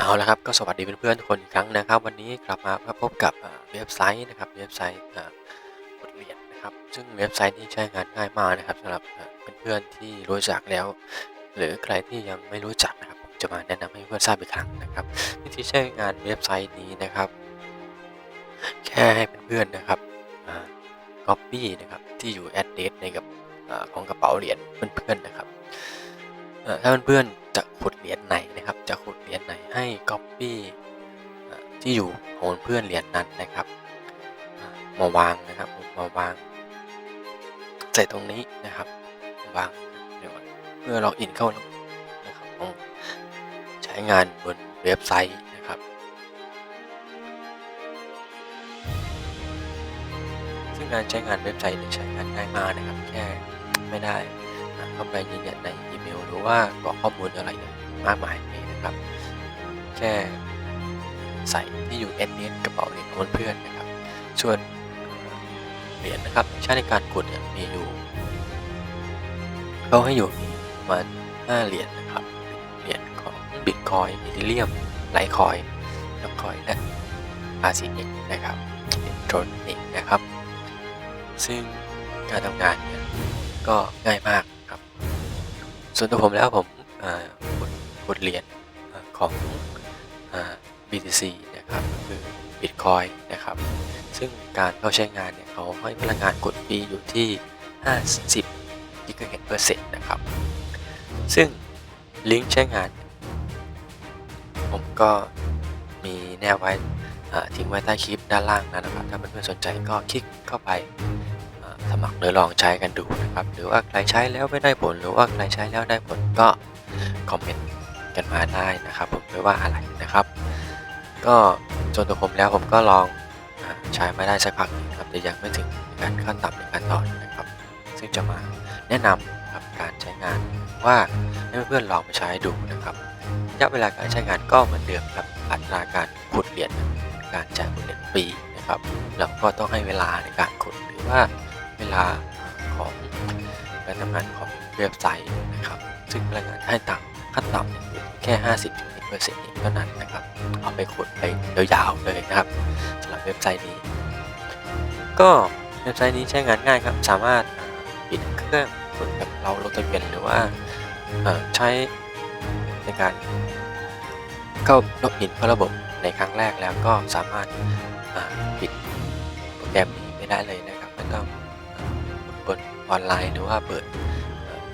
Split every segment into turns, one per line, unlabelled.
เอาละครับก็สวัสดีเพื่อนๆทุกคนอีกครั้งนะครับ วันนี้กลับมาพบกับเว็บไซต์นะครับเว็บไซต์บทเรียนนะครับ ซึ่งเว็บไซต์นี้ใช้งานง่ายมากนะครับสำหรับอ่าเพื่อนๆที่รู้จักแล้ว หรือใครที่ยังไม่รู้จักนะครับผมจะมาแนะนำให้เพื่อนทราบอีกครั้งนะครับวิธีใช้งานเว็บไซต์นี้นะครับ แค่ให้เพื่อนๆนะครับอ่า copy นะครับที่อยู่ address ในกับของกระเป๋าเหรียญเพื่อนๆนะครับ ถ้าเพื่อนๆจะขุดเหรียญไหนนะครับ จะขุดเหรียญไหนให้ copy เอ่อที่อยู่ของเพื่อนเหรียญนั้นนะครับ มาวางนะครับมาวางใส่ตรงนี้นะครับวางเดี๋ยวเพื่อเราอินเข้านะครับใช้งานบนเว็บไซต์นะครับ ซึ่งการใช้งานเว็บไซต์เนี่ยใช้งานง่ายมากนะครับ แค่ไม่ได้ เข้าไปยืนยันในอีเมล หรือว่ากรอกข้อมูลอะไรมากมายเลยนะครับ แค่ใส่ที่อยู่ s อ s กระเป๋าเหรียญของเพื่อนนะครับ ส่วนเหรียญนะครับใช้ในการกดเนี่ยมีอยู่เขาให้อยู่มีประมาณ5เหรียญนะครับเหรียญของบิตคอยอีเทเรียมไลท์คอยดอคอยและ RCX นะครับอินโทรนิกนะครับ ซึ่งการทำงานเนี่ยก็ง่ายมาก ส่วนตัวผมแล้วผมอ่ากดเหรียญอ่าของอ BTC นะครับคือ Bitcoin นะครับ ซึ่งการเข้าใช้งานเนี่ยเขาให้พลังงานกดฟรีอยู่ที่ 50กิกะเฮิรตซ์เปอร์เซ็นต์นะครับ ซึ่งลิงก์ใช้งาน ผมก็มีแนบไว้ทิ้งไว้ใต้คลิปด้านล่างนะครับ ถ้าเพื่อนๆสนใจก็คลิกเข้าไป สมัครหรือลองใช้กันดูนะครับ หรือว่าใครใช้แล้วไม่ได้ผล หรือว่าใครใช้แล้วได้ผลก็คอมเมนต์กันมาได้นะครับ ผมไม่ว่าอะไรนะครับ ก็ส่วนตัวผมแล้วผมก็ลองอใช้มาได้สักพักนึงครับแต่ยังไม่ถึงการขั้นต่ำในการต่อนนะครับ ซึ่งจะมาแนะนำครับการใช้งานว่าให้เพื่อนๆลองไปใช้ดูนะครับระยะเวลาการใช้งานก็เหมือนเดิมครับอัตราการขุดเหรียญการจ่ายขุดเหรียญฟรีนะครับแล้วก็ต้องให้เวลาในการขุดหรือว่า เวลาของการทำงานของเว็บไซต์นะครับ ซึ่งพลังงานให้ต่ำขั้นต่ำเนี่ยอยู่แค่ 50เปอร์เซ็นต์เท่านั้นนะครับ เอาไปขุดไปยาวๆเลยนะครับสำหรับเว็บไซต์นี้ ก็เว็บไซต์นี้ใช้งานง่ายครับ สามารถปิดเครื่องเหมือนกับเราลงทะเบียนหรือว่าใช้ในการเข้าล็อกอินเข้าระบบในครั้งแรกแล้วก็สามารถปิดโปรแกรมนี้ไม่ได้เลยนะครับไม่ต้อง ออนไลน์หรือว่าเปิด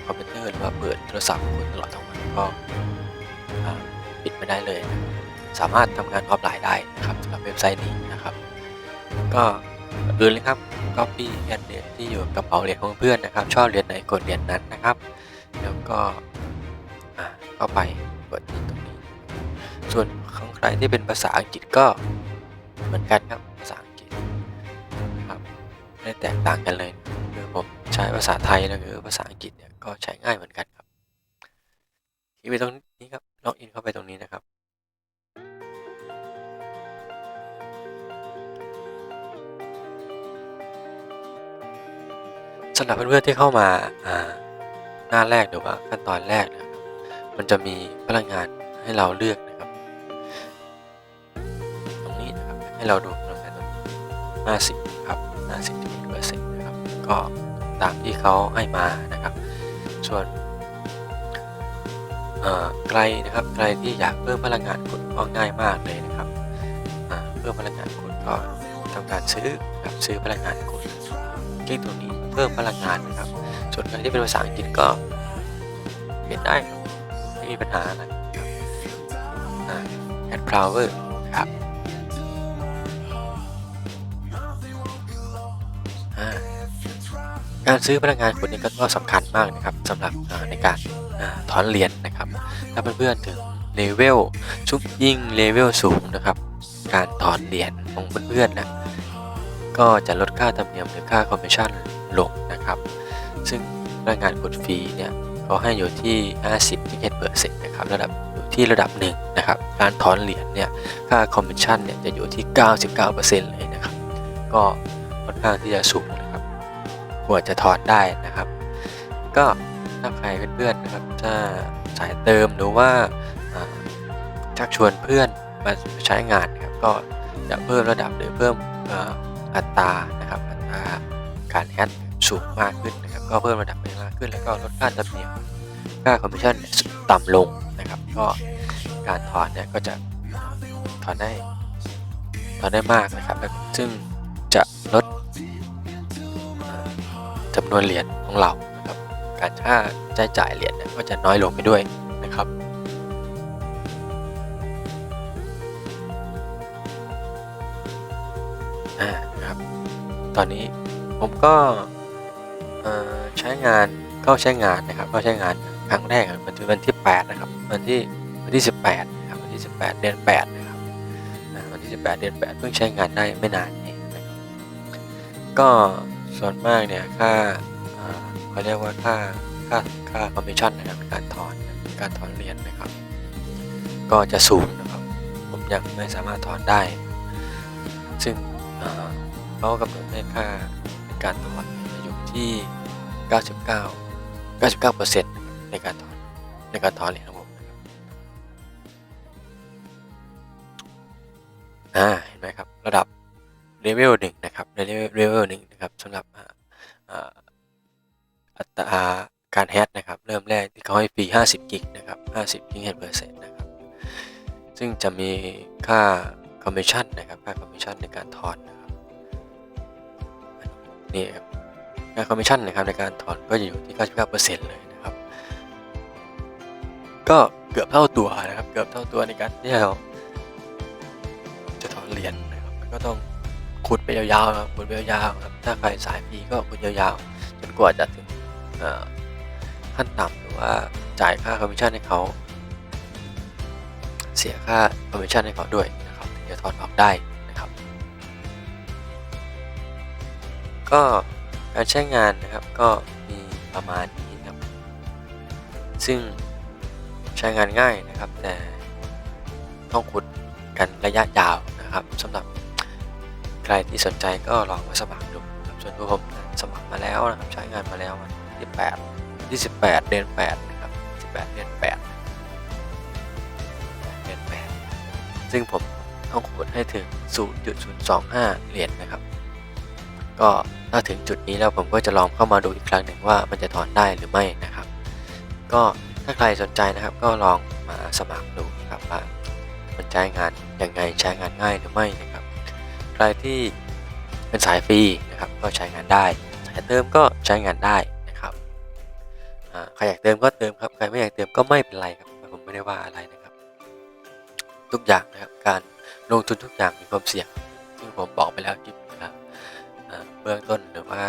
คอมพิวเตอร์หรือว่าเปิดโทรศัพท์คุณตลอดทั้งวันก็ปิดไม่ได้เลยนะสามารถทำงานออฟไลน์ได้นะครับสำหรับเว็บไซต์นี้นะครับ ก็อนอื่นเลยครับ copy address ที่อยู่กระเป๋าเหรียญของเพื่อนนะครับ ชอบเหรียญไหนกดเหรียญนั้นนะครับ แล้วก็เข้าไปกดที่ตรงนี้ ส่วนของใครที่เป็นภาษาอังกฤษก็เหมือนกันครับภาษาอังกฤษนะครับไม่แตกต่างกันเลยคือผม ใช้ภาษาไทยหรือภาษาอังกฤษเนี่ยก็ใช้ง่ายเหมือนกันครับที่ไปตรงนี้ครับล็อกอินเข้าไปตรงนี้นะครับ สำหรับเพื่อนๆที่เข้ามาหน้าแรกหรือว่าขั้นตอนแรกนะครับมันจะมีพลังงานให้เราเลือกนะครับ ตรงนี้นะครับให้เราดูพลังงานตรงนี้50ครับ50เปอร์เซ็นต์นะครับก็ ตามที่เขาให้มานะครับ ส่วนเอ่อใครนะครับใครที่อยากเพิ่มพลังงานคุณก็ง่ายมากเลยนะครับเพิ่มพลังงานคุณก็ทำการซื้อนะครับซื้อพลังงานคุณคลิกตรงนี้เพิ่มพลังงานนะครับ ส่วนใครที่เป็นภาษาอังกฤษก็เปลี่ยนได้ไม่มีปัญหาอะไรครับอ่า add flower นะครั การซื้อพลังงานคุณนี่ก็สำคัญมากนะครับสำหรับในการอถอนเหรียญนะครับ ถ้าเพื่อนๆถึงเลเวลชุบยิ่งเลเวลสูงนะครับ การถอนเหรียญของเพื่อนๆนะก็จะลดค่าธรรมเนียมหรือค่าคอมมิชชั่นลงนะครับ ซึ่งพลังงานกดฟรีเนี่ยเขาให้อยู่ที่ 50ที่เปอร์เซ็นต์นะครับระดับอยู่ที่ระดับหนึ่งนะครับ การถอนเหรียญเนี่ยค่าคอมมิชชั่นเนี่ยจะอยู่ที่ 99%เลยนะครับ ก็ค่อนข้างที่จะสูงนะครับ กว่าจะถอนได้นะครับ ก็ถ้าใครเพื่อนๆนะครับถ้าสายเติมหรือว่าชักชวนเพื่อนมาใช้งานครับก็จะเพิ่มระดับหรือเพิ่มอ,อัตรานะครับอัตราการแฮชสูงมากขึ้นนะครับก็เพิ่มระดับไปมากขึ้น แล้วก็ลดค่าธรรมเนียมค่าคอมมิชชั่นต่ำลงนะครับ ก็การถอนเนี่ยก็จะถอนได้ถอนได้มากนะครับ ซึ่งจะลด จำนวนเหรียญของเรานะครับการค่าใช้จ่ายเหรียญก็จะน้อยลงไปด้วยนะครับอ่านะครับ ตอนนี้ผมก็ใช้งานเข้าใช้งานนะครับเข้าใช้งานครั้งแรกมันคือวันที่ 8 นะครับ วันที่วันที่ 18นะครับวันที่ 18 เดือน8นะครับวันที่ 18 เดือน 8 เพิ่งใช้งานได้ไม่นานเองนะครับก็ ส่วนมากเนี่ยค่าเขาเรียกว่าค่าค่าค่าคอมมิชชั่นนะครับการถอนการถอนเหรียญนะครับ ก็จะสูงนะครับ ผมยังไม่สามารถถอนได้ ซึ่งเขากำหนดให้ค่าในการถอนอยู่ที่ 99 99%ในการถอนในการถอนเหรียญของผมนะครับอ่าเห็นไหมครับระดับ เลเวลหนึ่งนะครับในเลเวลหนึ่งนะครับสำหรับอัตราการแฮชนะครับ เริ่มแรกที่เขาให้ฟรี 50 กิกนะครับ 50 กิกเปอร์เซ็นต์นะครับ ซึ่งจะมีค่าคอมมิชชั่นนะครับ ค่าคอมมิชชั่นในการถอนนะครับนี่ครับค่าคอมมิชชั่นนะครับในการถอนก็จะอยู่ที่ 99%เลยนะครับ ก็เกือบเท่าตัวนะครับ เกือบเท่าตัวในการที่เราจะถอนเหรียญนะครับ ก็ต้อง ขุดไปยาวๆครับขุดไปยาวๆครับถ้าใครสายฟรีก็ขุดยาวๆจนกว่าจะถึงขั้นต่ำหรือว่าจ่ายค่าคอมมิชชั่นให้เขาเสียค่าคอมมิชชั่นให้เขาด้วยนะครับถึงจะถอนออกได้นะครับ ก็การใช้งานนะครับก็มีประมาณนี้ครับ ซึ่งใช้งานง่ายนะครับ แต่ต้องขุดกันระยะยาวนะครับสำหรับ ใครที่สนใจก็ลองมาสมัครดูครับส่วนตัวผมสมัครมาแล้วนะครับใช้งานมาแล้ววันที่8วันที่18 เดือน8นะครับ18 เดือน8เดือน8ซึ่งผมต้องขุดให้ถึง 0.025 เหรียญนะครับ ก็ถ้าถึงจุดนี้แล้วผมก็จะลองเข้ามาดูอีกครั้งหนึ่งว่ามันจะถอนได้หรือไม่นะครับ ก็ถ้าใครสนใจนะครับก็ลองมาสมัครดูครับว่ามันใช้งานยังไงใช้งานง่ายหรือไม่นะครับ ใครที่เป็นสายฟรีนะครับก็ใช้งานได้ สายเติมก็ใช้งานได้นะครับใครอยากเติมก็เติมครับใครไม่อยากเติมก็ไม่เป็นไรครับผมไม่ได้ว่าอะไรนะครับ ทุกอย่างนะครับการลงทุนทุกอย่างมีความเสี่ยงซึ่ผมบอกไปแล้วคลิปนะครับเบื้องต้นหรือว่า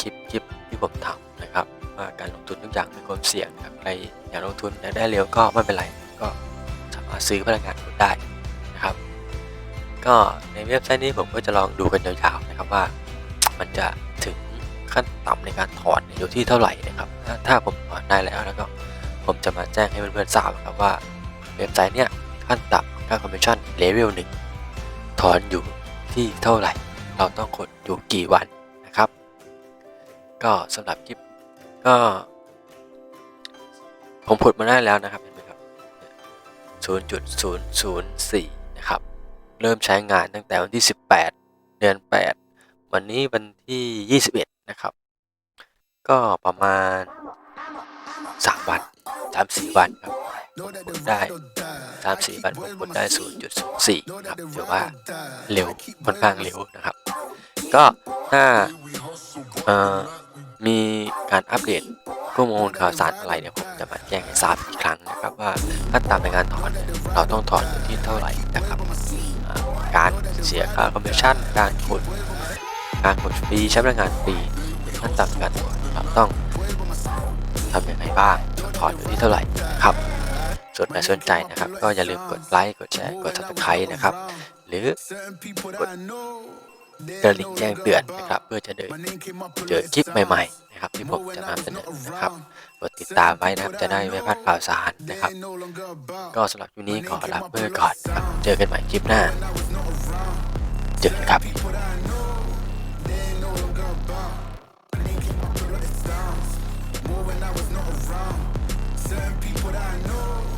คลิปคลิปที่ผมทำนะครับว่าการลงทุนทุกอย่างมีความเสี่ยงครับใครอยากลงทุนอยากได้เร็วก็ไม่เป็นไรก็สามารถซื้อพลังงานคุณได้ ก็ในเว็บไซต์นี้ผมก็จะลองดูกันยาวๆนะครับว่า มันจะถึงขั้นต่ำในการถอนเนี่ยอยู่ที่เท่าไหร่นะครับถ้าถ้าผมถอนได้แล้วแล้วก็ผมจะมาแจ้งให้เพื่อนๆทราบครับว่าเว็บไซต์เนี่ยขั้นต่ำค่าคอมมิชชั่นเลเวลหนึ่งถอนอยู่ที่เท่าไหร่ เราต้องกดอยู่กี่วันนะครับ ก็สำหรับคลิปก็ ผมผุดมาได้แล้วนะครับเห็นไหมครับ 0.004 นะครับ เริ่มใช้งานตั้งแต่วันที่ 18 เดือน 8 วันนี้วันที่ 21 นะครับ ก็ประมาณ 3 วัน 3-4 วันครับผมกดได้ 3-4 วันผมกดได้ 0.04นะครับถือว่าเร็วค่อนข้างเร็วนะครับ ก็ถ้ามีการอัปเดตข้อมูลข่าวสารอะไรเนี่ยผมจะมาแจ้งให้ทราบอีกครั้งนะครับ ว่าขั้นตอนในการถอนเราต้องถอนอยู่ที่เท่าไหร่นะครับ การเสียค่าคอมมิชชั่น การขุดการขุดฟรีใช้พลังงานฟรีขั้นต่ำกันเราต้องทำอย่างไรบ้างถอนอยู่ที่เท่าไหร่ครับส่วนใครสนใจนะครับ ก็อย่าลืมกดไลค์กดแชร์กด subscribe นะครับ หรือกด กระดิ่งแจ้งเตือนนะครับ เพื่อจะเดินเจอคลิปใหม่ๆนะครับที่ผมจะนำเสนอนะครับกดติดตามไว้นะครับจะได้ไม่พลาดข่าวสารนะครับ ก็สำหรับวันนี้ขอลาเพื่อก่อนครับเจอกันใหม่คลิปหน้า เจอกันครับ
Certain people that I know